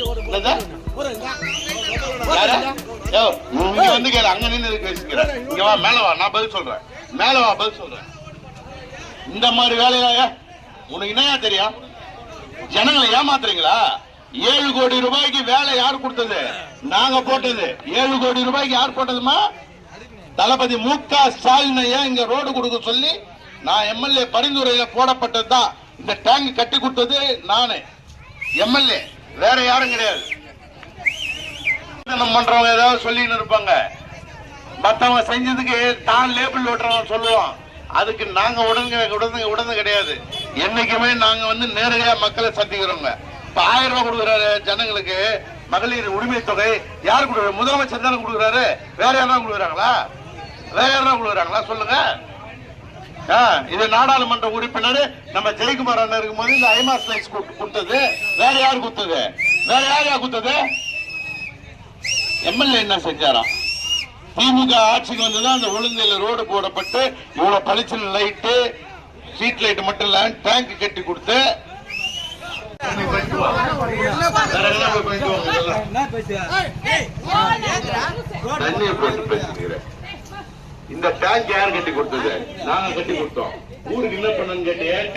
என்னது? யாரு? இங்க வந்து கேளு அங்க நின்னு எதுக்கு பேசிக்கிற? இங்க வா மேல வா நான் பதில் சொல்றேன். மேல வா பதில் சொல்றேன். இந்த மாதிரி வேலையா உனக்கு என்னயா தெரியும்? ஜனங்களை ஏமாத்துறீங்களா? ஏழு கோடி ரூபாய்க்கு வேலை யார் கொடுத்தது? நாங்க போட்டது. ஏழு கோடி ரூபாய்க்கு யார் போட்டதுமா? தளபதி மு க ஸ்டாலின் இங்க ரோடு கொடுக்க சொல்லி நான் எம்எல்ஏ பரிந்துரையில போடப்பட்டது தான் இந்த டேங்க் கட்டி கொடுத்தது நானு. எம்எல்ஏ. வேற யாரும் கிடையாது. பண்றவங்க ஏதாவது சொல்லின்னு இருப்பாங்க. மத்தவங்க செஞ்சதுக்கு தான் லேபிள் ஓட்டுறவன் சொல்லுவான். அதுக்கு நாங்க உடனே உடனே உடனே கிடையாது. என்னைக்குமே நாங்க வந்து நேரடியா மக்களை சந்திக்கிறோங்க. இப்ப ஆயிரம் ரூபாய் கொடுக்குறாரு ஜனங்களுக்கு மகளிர் உரிமை தொகை யார் கொடுக்குறாரு? முதலமைச்சர் தானே கொடுக்குறாரு. வேற யாராவது கொடுக்குறாங்களா? வேற யாராவது கொடுக்குறாங்களா? சொல்லுங்க. இது நாடாளுமன்ற உறுப்பினர் நம்ம ஜெயக்குமார் அண்ணன் இருக்கும்போது இந்த ஐமாஸ் லைட்ஸ் கொடுத்தது வேற யார் கொடுத்தது வேற யார் யார் கொடுத்தது எம்எல்ஏ என்ன செஞ்சாராம் திமுக ஆட்சிக்கு வந்ததுதான் அந்த உளுந்தையில ரோடு போடப்பட்டு இவ்வளவு பளிச்சுன்னு லைட்டு ஸ்ட்ரீட் லைட் மட்டும் இல்ல டேங்க் கட்டி கொடுத்து? தண்ணியை போட்டு பேசுகிறேன் இந்த டேங்க் யார் கட்டி கொடுத்தது? நாங்க கட்டி கொடுத்தோம். ஊருக்கு என்ன பண்ணன்னு கேட்டியே?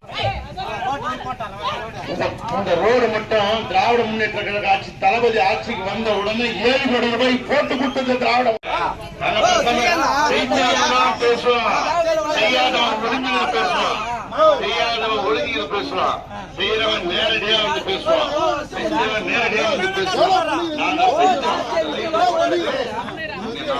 இந்த- ரோடு மட்டும் திராவிட முன்னேற்ற கழக ஆட்சி தளபதி ஆட்சிக்கு வந்த உடனே ஏழு கோடி ரூபாய் போட்டு கொடுத்தது செய்யாதவன் பேசுவோம். செய்யாதவன் ஒழுங்குகளை பேசுவோம். செய்யாதவன் ஒழுங்குகளை பேசுவான் செய்யறவன் நேரடியா வந்து பேசுவான். செஞ்சவன் நேரடியா வந்து பேசுவான். நாங்க செஞ்சோம் ரோடு போட்டது திமுக ஆட்சி. உங்களுக்கு என்னமா சார் சொல்றேன்? வேணாமா? நம்ம பிள்ளைங்க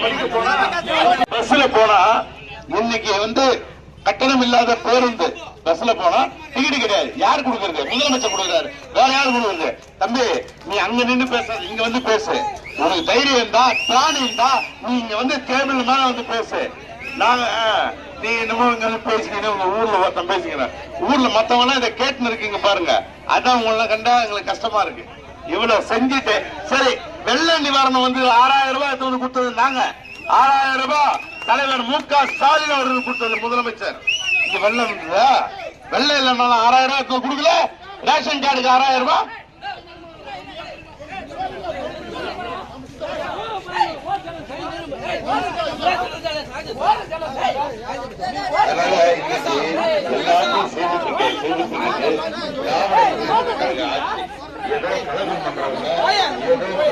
படிக்க போனா பஸ்ல போனா இன்னைக்கு வந்து கட்டணம் இல்லாத பேருந்து பஸ்ல போனா டிக்கெட் கிடையாது. யார் கொடுக்கறது? முதலமைச்சர் கொடுக்கறாரு. வேற யார் கொடுக்கறது? தம்பி நீ அங்க நின்று பேச இங்க வந்து பேசு. உனக்கு தைரியம் இருந்தா பிராணி இருந்தா நீ இங்க வந்து டேபிள் மேல வந்து பேசு. நாங்க ஆ, நீ என்னமோ இங்க வந்து பேசிக்கிறேன் உங்க ஊர்ல ஒருத்தன் பேசிக்கிறேன். ஊர்ல மத்தவங்க இதை கேட்டுன்னு இருக்கீங்க பாருங்க. அதான் உங்களை கண்டா எங்களுக்கு கஷ்டமா இருக்கு. இவ்வளவு செஞ்சுட்டு சரி வெள்ள நிவாரணம் வந்து ஆறாயிரம் ரூபாய் எடுத்து வந்து கொடுத்தது நாங்க. ஆறாயிரம் ரூபாய் தலைவர் மு க ஸ்டாலின் அவர்கள் கொடுத்தது முதலமைச்சர் இங்க வெள்ளம் இருந்ததா வெள்ளம் இல்லைனாலும் ஆறாயிரம் ரூபாய் கொடுக்கல ரேஷன் கார்டுக்கு ஆறாயிரம் ரூபாய்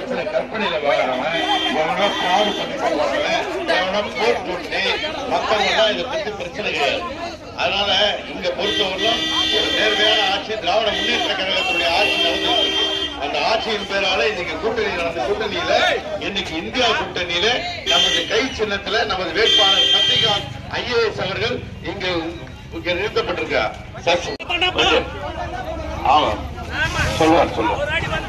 ஏதோ கற்பனையில வாழறவன், எவனோ பண்ணி எவனோ போர் போட்டு, மத்தவங்க இதை பத்தி பிரச்சனை கிடையாது. அதனால இங்க பொறுத்தவரையிலும் ஒரு நேர்மையான ஆட்சி திராவிட முன்னேற்ற கழகத்துடைய ஆட்சி நடந்து அந்த ஆட்சியின் பேரால இன்னைக்கு கூட்டணி நடந்த கூட்டணியில இன்னைக்கு இந்தியா கூட்டணியில நமது கை சின்னத்துல நமது வேட்பாளர் சசிகாந்த் ஐஏஎஸ் அவர்கள் இங்க இங்க நிறுத்தப்பட்டிருக்கார். சசி ஆமா. சொல்லுவார் சொல்லுவார்.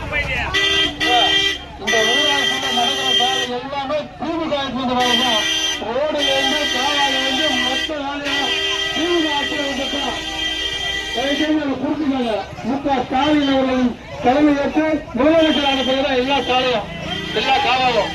தலைமையேற்று முதலமைச்சர் ஆன எல்லா சாலையும் எல்லா காவாயும்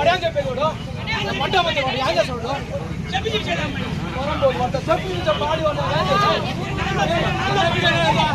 ஒரே ஜாலியா கிட்ட போனோமா